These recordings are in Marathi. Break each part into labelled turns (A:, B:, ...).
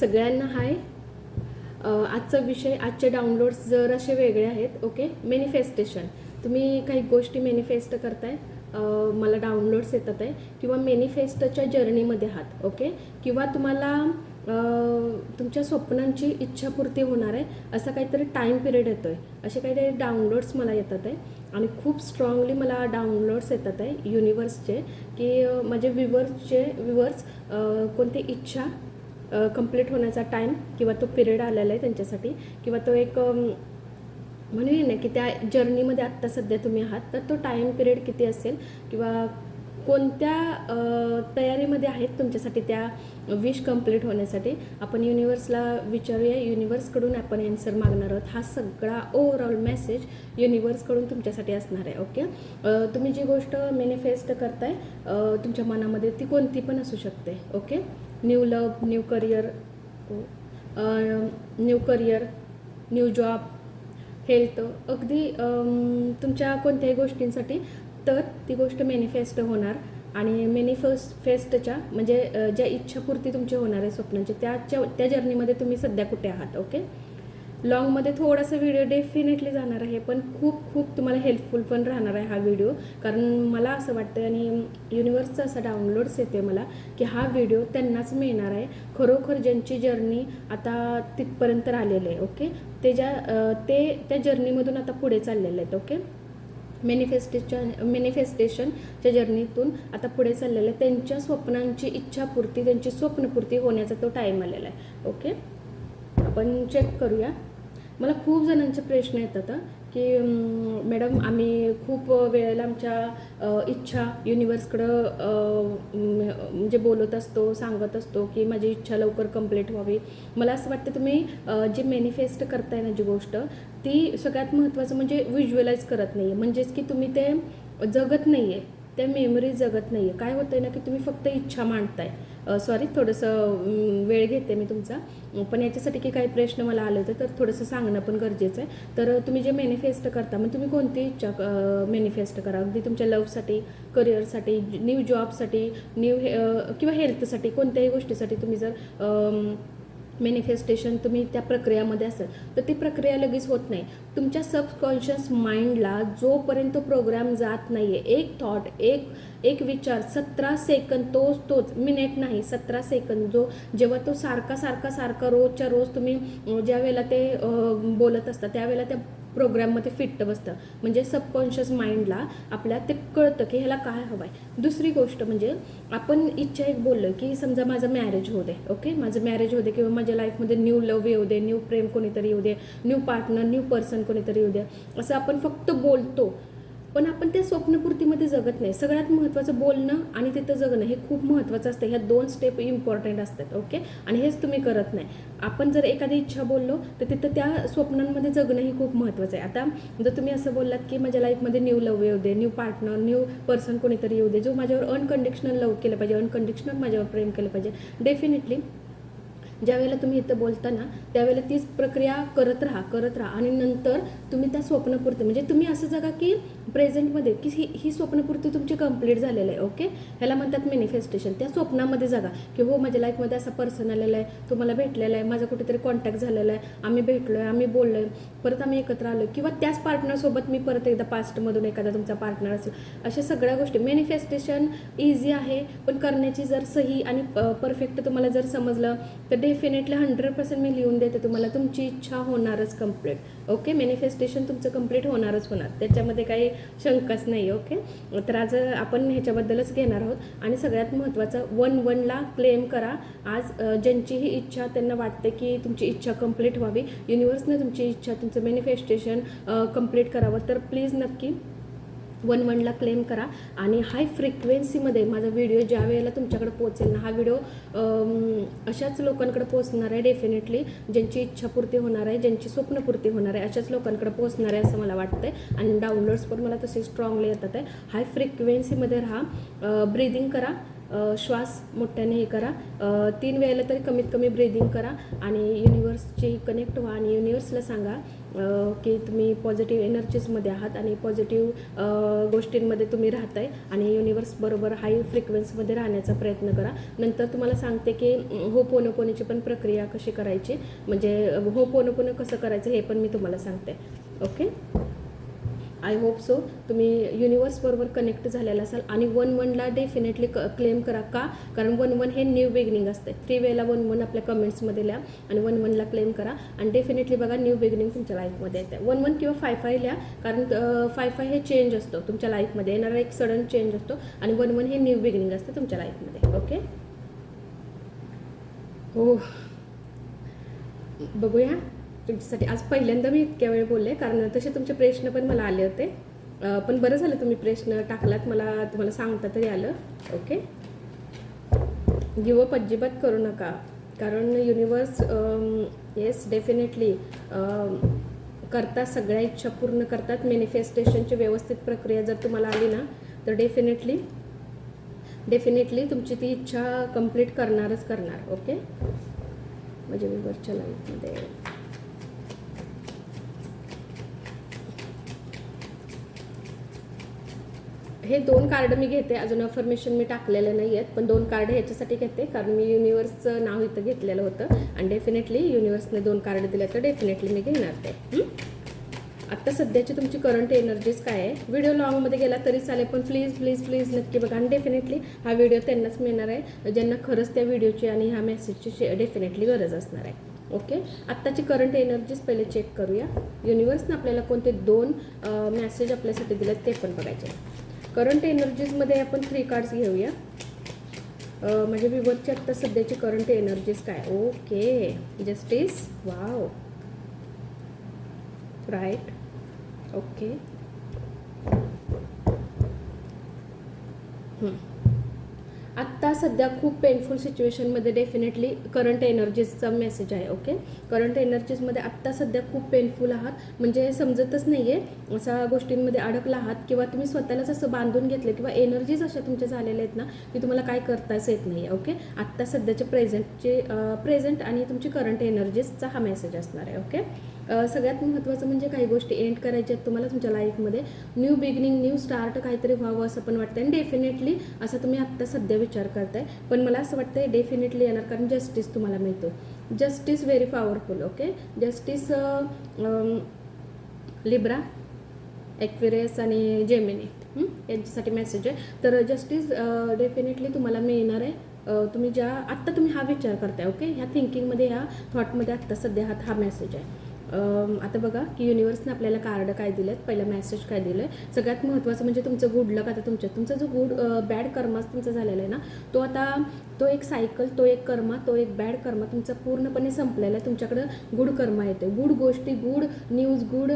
A: सगळ्यांना हाय. आजचा विषय आजचे डाउनलोड्स जर असे वेगळे आहेत ओके मेनिफेस्टेशन तुम्ही काही गोष्टी मेनिफेस्ट करताय मला डाउनलोड्स येतात आहे किंवा मेनिफेस्टच्या जर्नीमध्ये आहात ओके किंवा तुम्हाला तुमच्या स्वप्नांची इच्छापूर्ती होणार आहे असा काहीतरी टाईम पिरियड येतो आहे असे काहीतरी डाउनलोड्स मला येतात आहे. आणि खूप स्ट्रॉंगली मला डाउनलोड्स येतात आहे युनिवर्सचे की माझे विवर्सचे विवर्स कोणती इच्छा कंप्लीट होण्याचा टाईम किंवा तो पिरियड आलेला आहे त्यांच्यासाठी किंवा तो एक म्हणून ना की त्या जर्नीमध्ये आत्ता सध्या तुम्ही आहात तर तो टाईम पिरियड किती असेल किंवा कोणत्या तयारीमध्ये आहेत तुमच्यासाठी त्या विश कंप्लीट होण्यासाठी? आपण युनिवर्सला विचारूया. युनिवर्सकडून आपण ॲन्सर मागणार आहोत. हा सगळा ओव्हरऑल मेसेज युनिवर्सकडून तुमच्यासाठी असणार आहे ओके तुम्ही जी गोष्ट मेनिफेस्ट करताय तुमच्या मनामध्ये ती कोणती पण असू शकते okay new love new career new career new job health. अगदी तुमच्या कोणत्याही गोष्टींसाठी तर ती गोष्ट मॅनिफेस्ट होणार आणि मॅनिफेस्ट फेस्टच्या म्हणजे ज्या इच्छापूर्ती तुमची होणार आहे स्वप्नांची त्याच्या त्या जर्नीमध्ये तुम्ही सध्या कुठे आहात ओके लॉंगमध्ये थोडासा व्हिडिओ डेफिनेटली जाणार आहे पण खूप खूप तुम्हाला हेल्पफुल पण राहणार आहे हा व्हिडिओ कारण मला असं वाटतं आणि युनिवर्सचं असा डाउनलोड्स येते मला की हा व्हिडिओ त्यांनाच मिळणार आहे. खरोखर ज्यांची जर्नी आता तिथपर्यंत आलेलं आहे ओके ते ज्या ते त्या जर्नीमधून आता पुढे चाललेले आहेत ओके मॅनिफेस्टेशन मॅनिफेस्टेशनच्या जर्नीतून आता पुढे चाललेलं आहे त्यांच्या स्वप्नांची इच्छापूर्ती त्यांची स्वप्नपूर्ती होण्याचा तो टाईम आलेला आहे ओके आपण चेक करूया. मला खूप जणांचे प्रश्न येतात की मॅडम आम्ही खूप वेळेला आमच्या इच्छा युनिवर्सकडं म्हणजे बोलत असतो सांगत असतो की माझी इच्छा लवकर कंप्लीट व्हावी. मला असं वाटतं तुम्ही जे मॅनिफेस्ट करताय ना जी गोष्ट ती सगळ्यात महत्त्वाचं म्हणजे व्हिज्युअलाइज करत नाही आहे म्हणजेच की तुम्ही ते जगत नाही आहे त्या मेमरी जगत नाही आहे काय होतं आहे ना की तुम्ही फक्त इच्छा मांडताय. सॉरी थोडंसं वेळ घेते मी तुमचा. पण याच्यासाठी की काही प्रश्न मला आले होते तर थोडंसं सांगणं पण गरजेचं आहे. तर तुम्ही जे मॅनिफेस्ट करता मग तुम्ही कोणती इच्छा मॅनिफेस्ट करा? अगदी तुमच्या लवसाठी करिअरसाठी न्यू जॉबसाठी न्यू हे किंवा हेल्थसाठी कोणत्याही गोष्टीसाठी तुम्ही जर मेनिफेस्टेशन मॅनिफेस्टेशन तुम्ही त्या प्रक्रियामध्ये असाल तर ती प्रक्रिया लगेच होत नाही. तुमच्या सबकॉन्शियस माइंडला जोपर्यंत प्रोग्राम जात नाही आहे एक थॉट एक एक विचार सतरा सेकंद तोच तोच मिनिट नाही सतरा सेकंद जो जेव्हा तो सारखा सारखा सारखा रोजच्या रोज तुम्ही ज्या वेळेला ते बोलत असता त्यावेळेला त्या प्रोग्राममध्ये फिट बसतं. म्हणजे सबकॉन्शियस माइंडला आपल्या ते कळतं की ह्याला काय हवं आहे दुसरी गोष्ट म्हणजे आपण इच्छा एक बोललो की समजा माझं मॅरेज होऊ दे ओके माझं मॅरेज होऊ दे किंवा माझ्या लाईफमध्ये न्यू लव्ह येऊ दे न्यू प्रेम कोणीतरी येऊ दे न्यू पार्टनर न्यू पर्सन कोणीतरी येऊ दे. असं आपण फक्त बोलतो. पण आपण त्या स्वप्नपूर्तीमध्ये जगत नाही. सगळ्यात महत्त्वाचं बोलणं आणि तिथं जगणं हे खूप महत्त्वाचं असतं. ह्या दोन स्टेप इम्पॉर्टंट असतात ओके आणि हेच तुम्ही करत नाही. आपण जर एखादी इच्छा बोललो तर तिथं त्या स्वप्नांमध्ये जगणं हे खूप महत्त्वाचं आहे. आता जर तुम्ही असं बोललात की माझ्या लाईफमध्ये न्यू लव येऊ दे न्यू पार्टनर न्यू पर्सन कोणीतरी येऊ दे जो माझ्यावर अनकंडिशनल लव केलं पाहिजे अनकंडिशनल माझ्यावर प्रेम केलं पाहिजे डेफिनेटली ज्या वेळेला तुम्ही इथं बोलता ना त्यावेळेला तीच प्रक्रिया करत राहा करत राहा. आणि नंतर तुम्ही त्या स्वप्नपूर्ती म्हणजे तुम्ही असं जगा की प्रेझेंटमध्ये की ही ही स्वप्नपूर्ती तुमची कंप्लीट झालेलं आहे ओके ह्याला म्हणतात मॅनिफेस्टेशन त्या स्वप्नामध्ये जगा की हो माझ्या लाईफमध्ये असा पर्सन आलेला आहे तुम्हाला भेटलेला आहे माझा कुठेतरी कॉन्टॅक्ट झालेला आहे आम्ही भेटलो आहे आम्ही बोललो आहे परत आम्ही एकत्र आलो किंवा त्याच पार्टनरसोबत मी परत एकदा पास्टमधून एखादा तुमचा पार्टनर असेल. अशा सगळ्या गोष्टी. मॅनिफेस्टेशन इझी आहे पण करण्याची जर सही आणि परफेक्ट तुम्हाला जर समजलं तर डेफिनेटली हंड्रेड पर्सेंट मी लिहून देते तुम्हाला. तुमची इच्छा होणारच कंप्लीट ओके मॅनिफेस्टेशन तुमचं कंप्लीट होणारच होणार. त्याच्यामध्ये काही शंकाच नाही ओके तर आज आपण ह्याच्याबद्दलच घेणार आहोत. आणि सगळ्यात महत्त्वाचं वन वनला क्लेम करा. आज ज्यांची ही इच्छा त्यांना वाटते की तुमची इच्छा कंप्लीट व्हावी. युनिवर्सनं तुमची इच्छा तुमचं मॅनिफेस्टेशन कंप्लीट करावं. तर प्लीज नक्की वन वनला क्लेम करा. आणि हाय फ्रिक्वेन्सीमध्ये माझा व्हिडिओ ज्या वेळेला तुमच्याकडे पोहोचेल ना हा व्हिडिओ अशाच लोकांकडे पोहोचणार आहे डेफिनेटली ज्यांची इच्छापूर्ती होणार आहे ज्यांची स्वप्नपूर्ती होणार आहे अशाच लोकांकडे पोहोचणार आहे असं मला वाटतं आहे आणि डाउनलोड्स पण मला तसे स्ट्रॉंगली येतात आहे. हाय फ्रिक्वेन्सीमध्ये राहा ब्रिदिंग करा. श्वास मोठ्याने हे करा. तीन वेळेला तरी कमीत कमी ब्रीदिंग करा आणि युनिवर्सची कनेक्ट व्हा आणि युनिवर्सला सांगा की तुम्ही पॉझिटिव्ह एनर्जीजमध्ये आहात आणि पॉझिटिव्ह गोष्टींमध्ये तुम्ही राहताय आणि युनिवर्स बरोबर हाय फ्रिक्वेन्सीमध्ये राहण्याचा प्रयत्न करा. नंतर तुम्हाला सांगते की हो पोनोपोनीची पण प्रक्रिया कशी करायची म्हणजे हो पोनोपोनो कसं करायचं हे पण मी तुम्हाला सांगते. ओके आय होप सो तुम्ही युनिवर्सबरोबर कनेक्ट झालेला असाल. आणि वन वनला डेफिनेटली क क्लेम करा का? कारण वन वन हे न्यू बिगिनिंग असते थ्री वेला वन वन आपल्या कमेंट्समध्ये लिहा आणि वन वनला क्लेम करा. आणि डेफिनेटली बघा न्यू बिगिनिंग तुमच्या लाईफमध्ये येते. वन वन किंवा फाय फाय लिहा. कारण फाय फाय हे चेंज असतो तुमच्या लाईफमध्ये येणारा एक सडन चेंज असतो. आणि वन वन हे न्यू बिगिनिंग असतं तुमच्या लाईफमध्ये ओके हो. बघूया. तुमच्यासाठी. आज पहिल्यांदा मी इतक्या वेळ बोलले कारण तसे तुमचे प्रश्न पण मला आले होते. पण बरं झालं तुम्ही प्रश्न टाकलात मला तुम्हाला सांगता तरी आलं. ओके? गिवअप अजिबात करू नका कारण युनिवर्स येस डेफिनेटली करता सगळ्या इच्छा पूर्ण करतात. मॅनिफेस्टेशनची व्यवस्थित प्रक्रिया जर तुम्हाला आली ना तर डेफिनेटली डेफिनेटली तुमची ती इच्छा कंप्लीट करणारच करणार. ओके? म्हणजे मी वरच्या लाईफमध्ये हे दोन कार्ड मी घेते. अजून अफर्मेशन मी टाकलेलं नाही आहेत. पण दोन कार्ड ह्याच्यासाठी घेते. कारण मी युनिवर्सचं नाव इथं घेतलेलं होतं. आणि डेफिनेटली युनिवर्सने दोन कार्ड दिले तर डेफिनेटली मी घेणार ते. आत्ता सध्याची तुमची करंट एनर्जीज काय आहे? व्हिडिओ लॉंगमध्ये गेला तरी चालेल. पण प्लीज प्लीज प्लीज नक्की बघा. आणि डेफिनेटली हा व्हिडिओ त्यांनाच मिळणार आहे. ज्यांना खरंच त्या व्हिडिओची आणि ह्या मेसेजची डेफिनेटली गरज असणार आहे. ओके आत्ताची करंट एनर्जीज पहिले चेक करूया. युनिवर्सनं आपल्याला कोणते दोन मेसेज आपल्यासाठी दिलेत ते पण बघायचे. करंट एनर्जीजमध्ये आपण थ्री कार्ड्स घेऊया. म्हणजे विवर्सची आत्ता सध्याची करंट एनर्जीज काय? Okay justice wow right okay हं. आत्ता सध्या खूप पेनफुल सिच्युएशनमध्ये डेफिनेटली करंट एनर्जीजचा मेसेज आहे ओके करंट एनर्जीजमध्ये आत्ता सध्या खूप पेनफुल आहात. म्हणजे समजतच नाही आहे अशा गोष्टींमध्ये अडकला आहात किंवा तुम्ही स्वतःलाच असं बांधून घेतलं किंवा एनर्जीज अशा तुमच्या झालेल्या आहेत ना की तुम्हाला काय करताच येत नाही आहे ओके आत्ता सध्याचे प्रेझेंटचे प्रेझेंट आणि तुमची करंट एनर्जीजचा हा मेसेज असणार आहे ओके सगळ्यात महत्त्वाचं म्हणजे काही गोष्टी एंड करायच्या आहेत तुम्हाला तुमच्या लाईफमध्ये न्यू बिगिनिंग न्यू स्टार्ट काहीतरी व्हावं असं पण वाटतं आणि डेफिनेटली असं तुम्ही आत्ता सध्या विचार करताय. पण मला असं वाटतं डेफिनेटली येणार कारण जस्टिस तुम्हाला मिळतो. Justice very powerful okay justice Libra Aquarius आणि जेमिनी यांच्यासाठी मेसेज आहे. तर जस्टिस डेफिनेटली तुम्हाला मिळणार आहे. तुम्ही ज्या आत्ता तुम्ही हा विचार करताय ओके ह्या थिंकिंगमध्ये ह्या थॉटमध्ये आत्ता सध्या हा हा मेसेज आहे. आता बघा की युनिवर्सने आपल्याला कार्ड काय दिलेत? पहिला मेसेज काय दिलं आहे सगळ्यात महत्त्वाचं म्हणजे तुमचं गुड लक आता तुमच्या. तुमचा जो गुड बॅड कर्माच तुमचा झालेला आहे ना तो आता तो एक सायकल तो एक कर्मा तो एक बॅड कर्मा तुमचा पूर्णपणे संपलेला आहे. तुमच्याकडं गुड कर्मा येते गुड गोष्टी गुड न्यूज गुड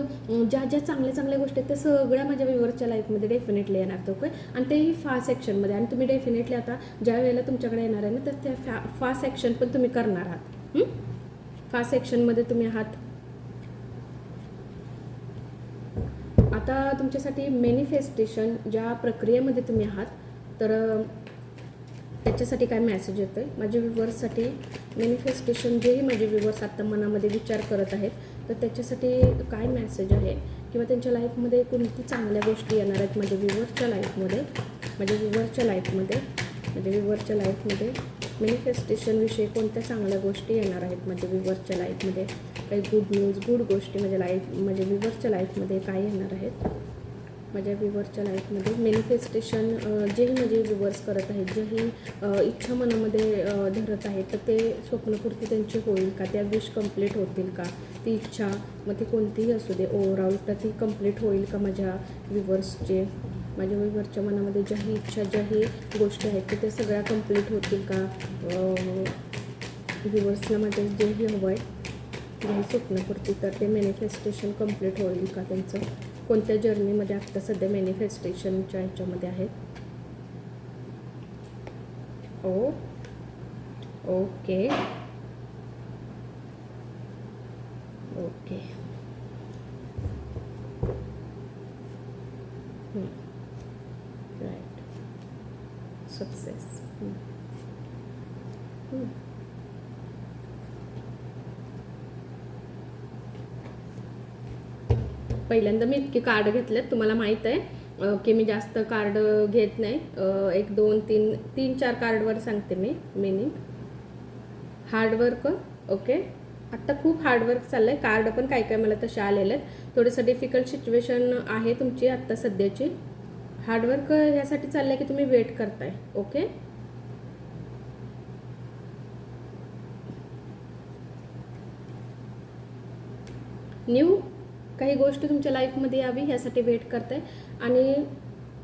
A: ज्या ज्या चांगल्या चांगल्या गोष्टी आहेत त्या सगळ्या माझ्या व्ह्युअरच्या लाईफमध्ये डेफिनेटली येणार तो काय आणि तेही फास्ट ॲक्शनमध्ये आणि तुम्ही डेफिनेटली आता ज्या वेळेला तुमच्याकडे येणार आहे ना तर त्या फॅ फास्ट ॲक्शन पण तुम्ही करणार आहात. फास्ट ॲक्शनमध्ये तुम्ही आहात. आता तुमच्यासाठी मॅनिफेस्टेशन ज्या प्रक्रियेमध्ये तुम्ही आहात तर त्याच्यासाठी काय मॅसेज येतो आहे माझ्या व्ह्युअर्ससाठी मॅनिफेस्टेशन जेही माझे व्ह्युअर्स आत्ता मनामध्ये विचार करत आहेत तर त्याच्यासाठी काय मॅसेज आहे? किंवा त्यांच्या लाईफमध्ये कोणती चांगल्या गोष्टी येणार आहेत माझ्या व्ह्युअर्सच्या लाईफमध्ये माझ्या व्ह्युअरच्या लाईफमध्ये माझ्या व्ह्युअरच्या लाईफमध्ये मॅनिफेस्टेशनविषयी कोणत्या चांगल्या गोष्टी येणार आहेत माझ्या व्ह्युअर्सच्या लाईफमध्ये काही गुड न्यूज गुड गोष्टी माझ्या लाईफ माझ्या विवर्सच्या लाईफमध्ये काय येणार आहेत? माझ्या विवर्सच्या लाईफमध्ये मॅनिफेस्टेशन जेही माझे विवर्स करत आहेत जेही इच्छा मनामध्ये धरत आहेत तर ते स्वप्नपूर्ती त्यांची होईल का? त्या विश कंप्लीट होतील का? ती इच्छा मग ती कोणतीही असू दे ओव्हरऑल तर ती कंप्लीट होईल का माझ्या विवर्सचे माझ्या विवर्सच्या मनामध्ये ज्याही इच्छा ज्याही गोष्टी आहेत की त्या सगळ्या कंप्लीट होतील का? विवर्सला माझ्या जेही हवं आहे जेही स्वप्नपूर्ती तर ते मॅनिफेस्टेशन कंप्लीट होईल का त्यांचं? कोणत्या जर्नीमध्ये आत्ता सध्या मॅनिफेस्टेशनच्या ह्याच्यामध्ये आहेत? Oh okay okay right success पहिल्यांदा मी इतके कार्ड घेतलेत तुम्हाला माहीत आहे की मी जास्त कार्ड घेत नाही. एक दोन तीन तीन चार कार्डवर सांगते मी मिनिंग हार्डवर्क ओके. आत्ता खूप हार्डवर्क चाललं आहे कार्ड पण काय काय मला तसे आलेले आहेत. थोडंसं डिफिकल्ट सिच्युएशन आहे तुमची आत्ता सध्याची. हार्डवर्क ह्यासाठी चाललं आहे की तुम्ही वेट करताय ओके? न्यू काही गोष्टी तुमच्या लाईफमध्ये यावी ह्यासाठी वेट करताय. आणि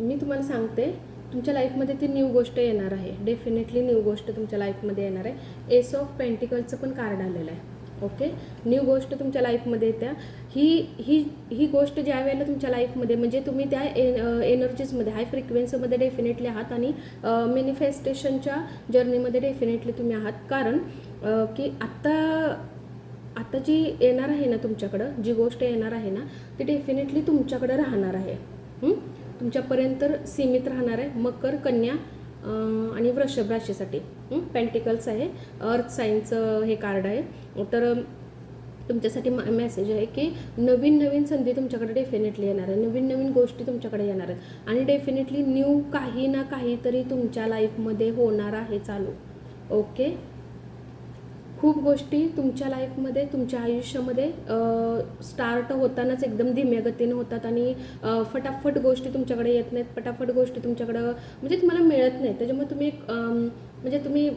A: मी तुम्हाला सांगते तुमच्या लाईफमध्ये ती न्यू गोष्ट येणार आहे. डेफिनेटली न्यू गोष्ट तुमच्या लाईफमध्ये येणार आहे. एस ऑफ पेंटिकलचं पण कार्ड आलेलं आहे. ओके न्यू गोष्ट तुमच्या लाईफमध्ये येत्या. ही ही ही गोष्ट ज्या वेळेला तुमच्या लाईफमध्ये म्हणजे तुम्ही त्या एनर्जीजमध्ये हाय फ्रिक्वेन्सीमध्ये डेफिनेटली आहात आणि मॅनिफेस्टेशनच्या जर्नीमध्ये डेफिनेटली तुम्ही आहात. कारण की आत्ता आता जी येणार आहे ना तुमच्याकडं जी गोष्ट येणार आहे ना ती डेफिनेटली तुमच्याकडं राहणार आहे. तुमच्यापर्यंत सीमित राहणार आहे. मकर कन्या आणि वृषभ राशीसाठी. पेंटिकल्स आहे. अर्थ सायन्सचं हे कार्ड आहे. तर तुमच्यासाठी मेसेज आहे की नवीन नवीन संधी तुमच्याकडे डेफिनेटली येणार आहे. नवीन नवीन गोष्टी तुमच्याकडे येणार आहेत. आणि डेफिनेटली न्यू काही ना काहीतरी तुमच्या लाईफमध्ये होणार आहे चालू. ओके खूप गोष्टी तुमच्या लाईफमध्ये तुमच्या आयुष्यामध्ये स्टार्ट होतानाच एकदम धीम्या गतीने होतात आणि फटाफट गोष्टी तुमच्याकडे येत नाहीत. फटाफट गोष्टी तुमच्याकडं म्हणजे तुम्हाला मिळत नाही त्याच्यामुळे तुम्ही एक, म्हणजे तुम्ही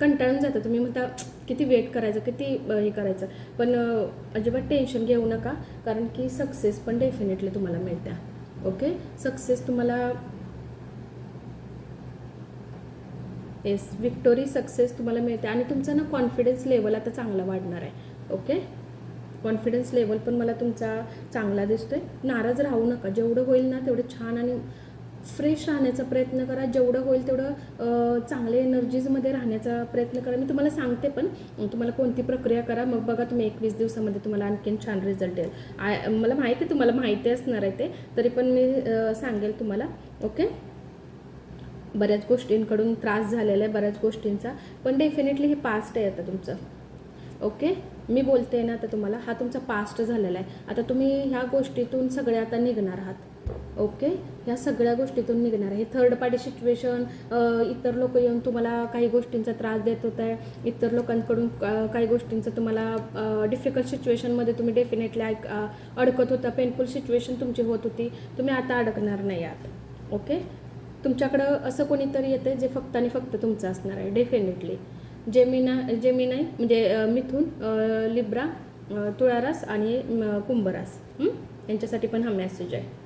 A: कंटाळून जाता. तुम्ही म्हणता किती वेट करायचं किती हे करायचं. पण अजिबात टेन्शन घेऊ नका. कारण की सक्सेस पण डेफिनेटली तुम्हाला मिळत्या. ओके सक्सेस तुम्हाला येस विक्टोरी सक्सेस तुम्हाला मिळते. आणि तुमचा ना कॉन्फिडन्स लेवल आता चांगला वाढणार आहे. ओके कॉन्फिडन्स लेवल पण मला तुमचा चांगला दिसतो आहे नाराज राहू नका. जेवढं होईल ना तेवढं छान आणि फ्रेश राहण्याचा प्रयत्न करा. जेवढं होईल तेवढं चांगले चांगल्या एनर्जीजमध्ये राहण्याचा प्रयत्न करा. मी तुम्हाला सांगते पण तुम्हाला कोणती प्रक्रिया करा. मग बघा तुम्ही एकवीस दिवसामध्ये तुम्हाला आणखीन छान रिझल्ट येईल. आय मला माहिती आहे तुम्हाला माहिती असणार आहे ते. तरी पण मी सांगेल तुम्हाला. ओके बऱ्याच गोष्टींकडून त्रास झालेला आहे बऱ्याच गोष्टींचा. पण डेफिनेटली हे पास्ट आहे आता तुमचं. ओके मी बोलते आहे ना आता तुम्हाला हा तुमचा पास्ट झालेला आहे. आता तुम्ही ह्या गोष्टीतून सगळ्या आता निघणार आहात. ओके ह्या सगळ्या गोष्टीतून निघणार आहे. थर्ड पार्टी सिच्युएशन इतर लोक येऊन तुम्हाला काही गोष्टींचा त्रास देत होत आहे. इतर लोकांकडून काही गोष्टींचं तुम्हाला डिफिकल्ट सिच्युएशनमध्ये तुम्ही डेफिनेटली ऐक अडकत होता. पेनफुल सिच्युएशन तुमची होत होती. तुम्ही आता अडकणार नाही आहात. ओके तुमच्याकडं असं कोणीतरी येतं जे फक्त आणि फक्त तुमचं असणार आहे डेफिनेटली जेमिना जेमिनाय म्हणजे मिथून लिब्रा तुळारास आणि कुंभरास. यांच्यासाठी पण हा मेसेज आहे.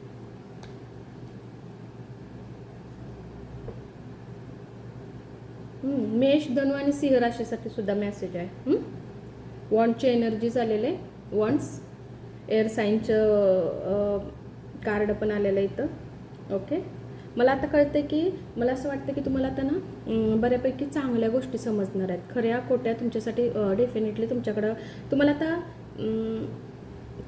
A: मेष धनु आणि सिंह राशीसाठी सुद्धा मेसेज आहे. वॉन्टचे एनर्जी आलेले. वॉन्ट्स एअर साईनचं कार्ड पण आलेलं आहे इथं. ओके मला आता कळतं की मला असं वाटतं की तुम्हाला आता ना बऱ्यापैकी चांगल्या गोष्टी समजणार आहेत. खऱ्या खोट्या तुमच्यासाठी डेफिनेटली तुमच्याकडं तुम्हाला आता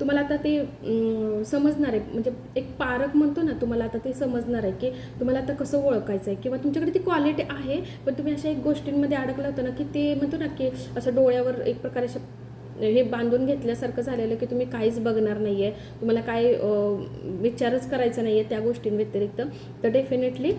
A: तुम्हाला आता ते समजणार आहे. म्हणजे एक पारक म्हणतो ना तुम्हाला आता ते समजणार आहे की तुम्हाला आता कसं ओळखायचं आहे? किंवा तुमच्याकडे ती क्वालिटी आहे पण तुम्ही अशा एक गोष्टींमध्ये अडकलं होतं ना की ते म्हणतो ना की असं डोळ्यावर एक प्रकारे असं हे बांधून घेतल्यासारखं झालेलं की तुम्ही काहीच बघणार नाही आहे तुम्हाला काय विचारच करायचा नाही आहे त्या गोष्टींव्यतिरिक्त तर डेफिनेटली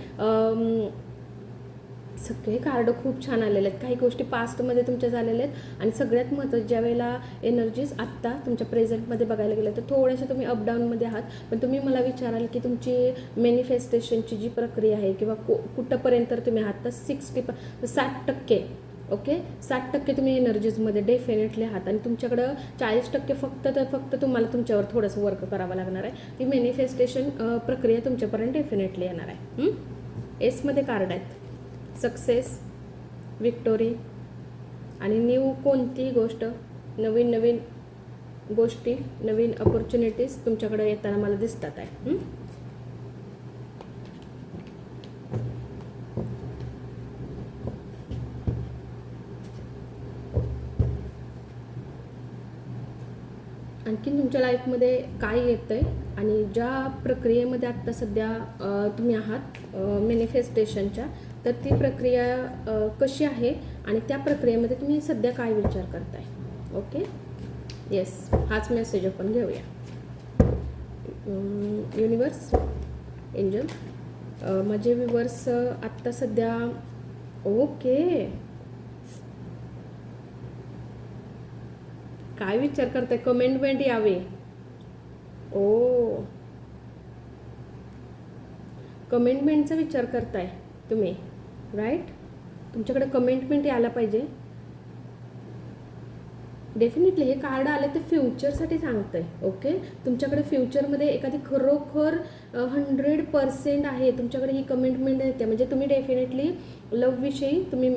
A: सगळे कार्ड खूप छान आलेले आहेत. काही गोष्टी पास्टमध्ये तुमच्या झालेल्या आहेत आणि सगळ्यात महत्त्वाचं ज्या वेळेला एनर्जीज आत्ता तुमच्या प्रेझेंटमध्ये बघायला गेलं तर थोड्याशा तुम्ही अपडाऊनमध्ये आहात. पण तुम्ही मला विचाराल की तुमची मॅनिफेस्टेशनची जी प्रक्रिया आहे किंवा को कुठंपर्यंत तुम्ही आहात तर सिक्स्टी प साठ टक्के ओके? साठ टक्के तुम्ही एनर्जीजमध्ये डेफिनेटली आहात. आणि तुमच्याकडं चाळीस टक्के फक्त तर फक्त तुम्हाला तुमच्यावर थोडंसं वर्क करावं लागणार आहे. ती मॅनिफेस्टेशन प्रक्रिया तुमच्यापर्यंत डेफिनेटली येणार आहे. एसमध्ये कार्ड आहेत. सक्सेस विक्टोरी आणि न्यू कोणतीही गोष्ट नवीन नवीन गोष्टी नवीन अपॉर्च्युनिटीज तुमच्याकडे येताना मला दिसतात आहे. आणखीन तुमच्या लाईफमध्ये काय येतं आहे आणि ज्या प्रक्रियेमध्ये आत्ता सध्या तुम्ही आहात मॅनिफेस्टेशनच्या तर ती प्रक्रिया कशी आहे आणि त्या प्रक्रियेमध्ये तुम्ही सध्या काय विचार करताय? ओके? येस हाच मेसेज आपण घेऊया. युनिवर्स एंजल माझे विवर्स आत्ता सध्या ओके. काय विचार करताय? कमेंटमेंट यावे. ओ. कमेंटमेंटचा विचार करताय तुम्ही राईट तुमच्याकडे कमेंटमेंट यायला पाहिजे. डेफिनेटली हे कार्ड आले ते फ्युचरसाठी सांगतंय ओके तुमच्याकडे फ्युचरमध्ये एखादी खरोखर हंड्रेड पर्सेंट आहे तुमच्याकडे ही कमेंटमेंट येते म्हणजे तुम्ही डेफिनेटली लवविषयी तुम्ही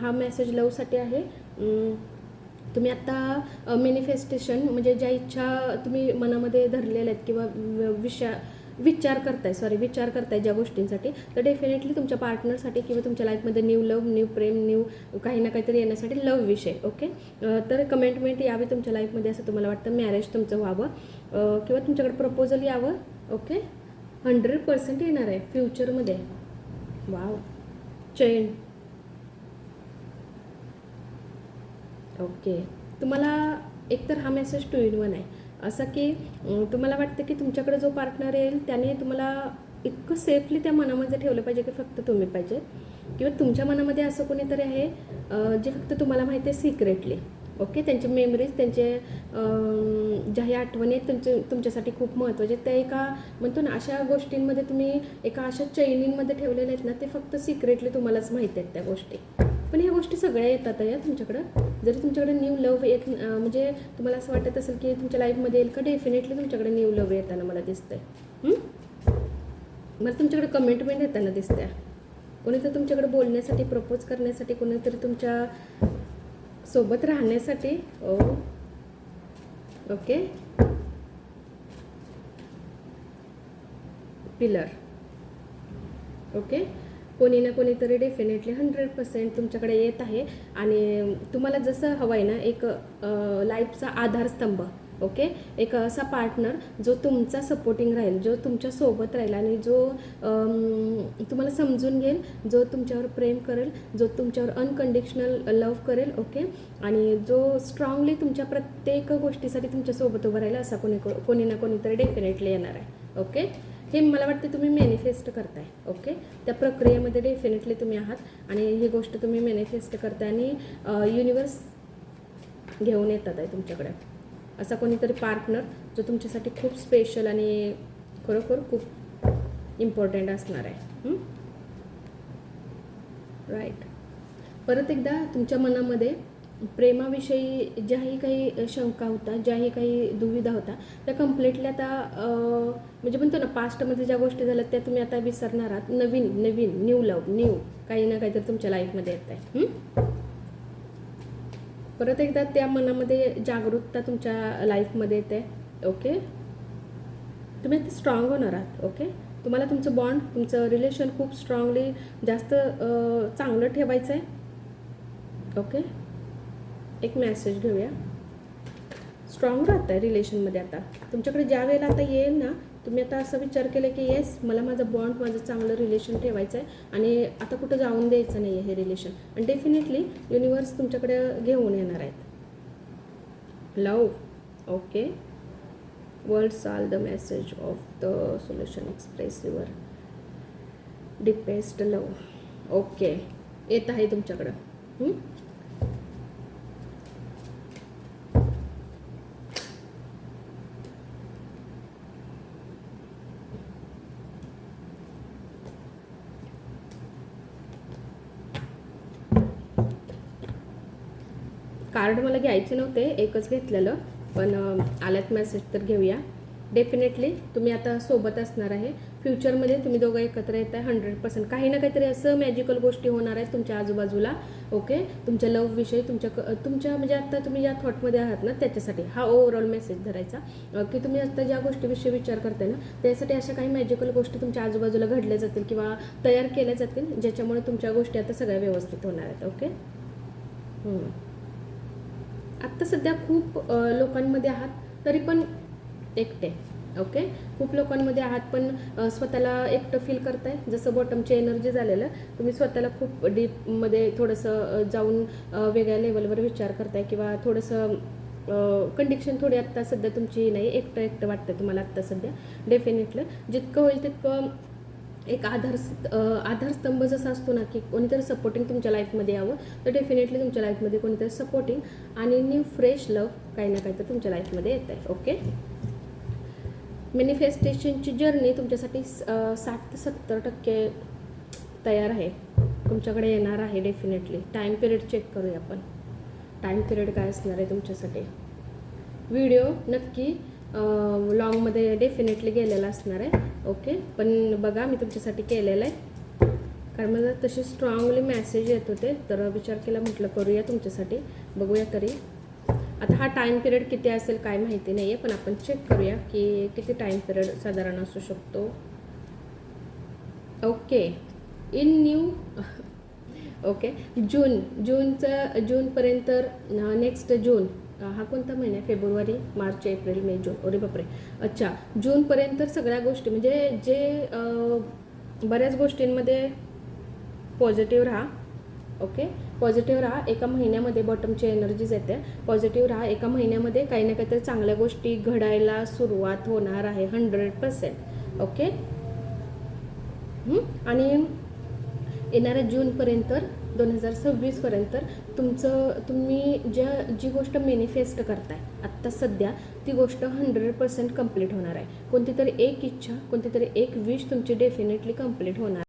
A: हा मेसेज लवसाठी आहे. तुम्ही आत्ता मॅनिफेस्टेशन म्हणजे ज्या इच्छा तुम्ही मनामध्ये धरलेल्या आहेत किंवा विषया विषा विचार करताय सॉरी विचार करताय ज्या गोष्टींसाठी तर डेफिनेटली तुमच्या पार्टनरसाठी किंवा तुमच्या लाईफमध्ये न्यू लव न्यू प्रेम न्यू काही ना काहीतरी येण्यासाठी लव विषय ओके तर कमेंटमेंट यावी तुमच्या लाईफमध्ये असं तुम्हाला वाटतं मॅरेज तुमचं व्हावं किंवा तुमच्याकडे प्रपोजल यावं ओके हंड्रेड पर्सेंट येणार आहे फ्युचरमध्ये वाव चैन ओके. तुम्हाला एकतर हा मेसेज टू इन वन आहे. असं की तुम्हाला वाटतं की तुमच्याकडे जो पार्टनर येईल त्याने तुम्हाला इतकं सेफली त्या मनामध्ये ठेवलं पाहिजे की फक्त तुम्ही पाहिजे? किंवा तुमच्या मनामध्ये असं कोणीतरी आहे जे फक्त तुम्हाला माहिती आहे सिक्रेटली ओके? त्यांचे मेमरीज त्यांचे ज्या ह्या आठवणी आहेत तुमचे तुमच्यासाठी खूप महत्त्वाचे आहेत. त्या एका म्हणतो ना अशा गोष्टींमध्ये तुम्ही एका अशा चैनींमध्ये ठेवलेल्या आहेत ना ते फक्त सिक्रेटली तुम्हालाच माहिती आहेत त्या गोष्टी. पण ह्या गोष्टी सगळ्या येतात या तुमच्याकडं. जरी तुमच्याकडे न्यू लव येत म्हणजे तुम्हाला असं वाटत असेल की तुमच्या लाईफमध्ये येईल का? डेफिनेटली तुमच्याकडे न्यू लव येताना मला दिसतंय. मला तुमच्याकडे कमेंटमेंट येताना दिसतंय. कोणीतरी तुमच्याकडे बोलण्यासाठी प्रपोज करण्यासाठी कोणीतरी तुमच्यासोबत राहण्यासाठी. ओ. ओके पिलर ओके कोणी ना कोणीतरी डेफिनेटली हंड्रेड पर्सेंट तुमच्याकडे येत आहे. आणि तुम्हाला जसं हवं आहे ना एक लाईफचा आधारस्तंभ ओके? एक असा पार्टनर जो तुमचा सपोर्टिंग राहील जो तुमच्यासोबत राहील आणि जो तुम्हाला समजून घेईल जो तुमच्यावर प्रेम करेल जो तुमच्यावर अनकंडिशनल लव करेल ओके? आणि जो स्ट्रॉंगली तुमच्या प्रत्येक गोष्टीसाठी तुमच्यासोबत उभं राहील असा कोणी कोणी ना कोणीतरी डेफिनेटली येणार आहे ओके? हे मला वाटतं तुम्ही मॅनिफेस्ट करताय ओके त्या प्रक्रियेमध्ये डेफिनेटली तुम्ही आहात आणि ही गोष्ट तुम्ही मॅनिफेस्ट करताय आणि युनिवर्स घेऊन येतात आहे तुमच्याकडे. असा कोणीतरी पार्टनर जो तुमच्यासाठी खूप स्पेशल आणि खरोखर खूप इम्पॉर्टंट असणार आहे. राईट परत एकदा तुमच्या मनामध्ये प्रेमाविषयी ज्याही काही शंका होता ज्याही काही दुविधा होता त्या कम्प्लिटली आता म्हणजे म्हणतो ना पास्टमध्ये ज्या गोष्टी झाल्या त्या तुम्ही आता विसरणार आहात. नवीन नवीन न्यू लव न्यू काही ना काहीतरी तुमच्या लाईफमध्ये येत आहे परत एकदा त्या मनामध्ये जागरूकता तुमच्या लाईफमध्ये येते ओके तुम्ही आता स्ट्रॉंग होणार आहात ओके तुम्हाला तुमचं बॉन्ड तुमचं रिलेशन खूप स्ट्रॉंगली जास्त चांगलं ठेवायचं आहे ओके एक मेसेज घेऊया. स्ट्रॉंग राहत आहे रिलेशनमध्ये आता. तुमच्याकडे ज्या वेळेला आता येईल ना तुम्ही आता असा विचार केला की येस मला माझं बॉन्ड माझं चांगलं रिलेशन ठेवायचं आहे आणि आता कुठं जाऊन द्यायचं नाही आहे हे रिलेशन आणि डेफिनेटली युनिवर्स तुमच्याकडे घेऊन येणार आहेत लव ओके वर्ल्ड साल the message of the solution express your deepest love okay येत आहे तुमच्याकडं. कार्ड मला घ्यायचे नव्हते एकच घेतलेलं. पण आल्यात मेसेज तर घेऊया. डेफिनेटली तुम्ही आता सोबत असणार आहे. फ्युचरमध्ये तुम्ही दोघं एकत्र येत आहे हंड्रेड पर्सेंट काही ना काहीतरी असं मॅजिकल गोष्टी होणार आहेत तुमच्या आजूबाजूला ओके तुमच्या लवविषयी तुमच्या क- तुमच्या म्हणजे आता तुम्ही ज्या थॉटमध्ये आहात ना त्याच्यासाठी हा ओव्हरऑल मेसेज धरायचा. की तुम्ही आता ज्या गोष्टीविषयी विचार करताय ना त्यासाठी अशा काही मॅजिकल गोष्टी तुमच्या आजूबाजूला घडल्या जातील किंवा तयार केल्या जातील ज्याच्यामुळे तुमच्या गोष्टी आता सगळ्या व्यवस्थित होणार आहेत ओके आत्ता सध्या खूप लोकांमध्ये आहात तरी पण एकटे ओके? खूप लोकांमध्ये आहात पण स्वतःला एकटं फील करताय जसं बॉटमची एनर्जी झालेलं तुम्ही स्वतःला खूप डीपमध्ये थोडंसं जाऊन वेगळ्या लेवलवर विचार करताय किंवा थोडंसं कंडिक्शन थोडी आत्ता सध्या तुमची नाही एकटं एकटं वाटतं तुम्हाला आत्ता सध्या डेफिनेटली जितकं होईल तितकं एक आधार आधारस्तंभ जसा असतो ना की कोणीतरी सपोर्टिंग तुमच्या लाईफमध्ये यावं तर डेफिनेटली तुमच्या लाईफमध्ये कोणीतरी सपोर्टिंग आणि न्यू फ्रेश लव काही ना काही तर तुमच्या लाईफमध्ये येत आहे ओके मॅनिफेस्टेशनची जर्नी तुमच्यासाठी साठ ते सत्तर टक्के तयार आहे. तुमच्याकडे येणार आहे डेफिनेटली टाईम पिरियड चेक करूया आपण. टाईम पिरियड काय असणार आहे तुमच्यासाठी? व्हिडिओ नक्की लॉंगमध्ये डेफिनेटली गेलेला असणार आहे. ओके? पण बघा मी तुमच्यासाठी केलेलं आहे. कारण मला तसे स्ट्रॉंगली मॅसेज येत होते. तर विचार केला म्हटलं करूया तुमच्यासाठी. बघूया तरी. आता हा टाईम पिरियड किती असेल काय माहिती नाही आहे पण आपण चेक करूया की किती टाईम पिरियड साधारण असू शकतो. ओके. In new okay. जून जूनचं जूनपर्यंत नेक्स्ट जून. हा कोणता महिना आहे? फेब्रुवारी मार्च एप्रिल मे जून. अरे बापरे. अच्छा जूनपर्यंत सगळ्या गोष्टी म्हणजे जे बऱ्याच गोष्टींमध्ये पॉझिटिव्ह राहा ओके पॉझिटिव्ह राहा एका महिन्यामध्ये बॉटमची एनर्जीज येते. पॉझिटिव्ह राहा एका महिन्यामध्ये काही ना काहीतरी चांगल्या गोष्टी घडायला सुरुवात होणार आहे हंड्रेड पर्सेंट ओके आणि येणाऱ्या जूनपर्यंत दोन हजार सव्वीसपर्यंत तुमचं तुम्ही ज्या जी गोष्ट मेनिफेस्ट करताय आत्ता सध्या ती गोष्ट हंड्रेड पर्सेंट कंप्लीट होणार आहे. कोणती तरी एक इच्छा कोणती तरी एक विश तुमची डेफिनेटली कंप्लीट होणार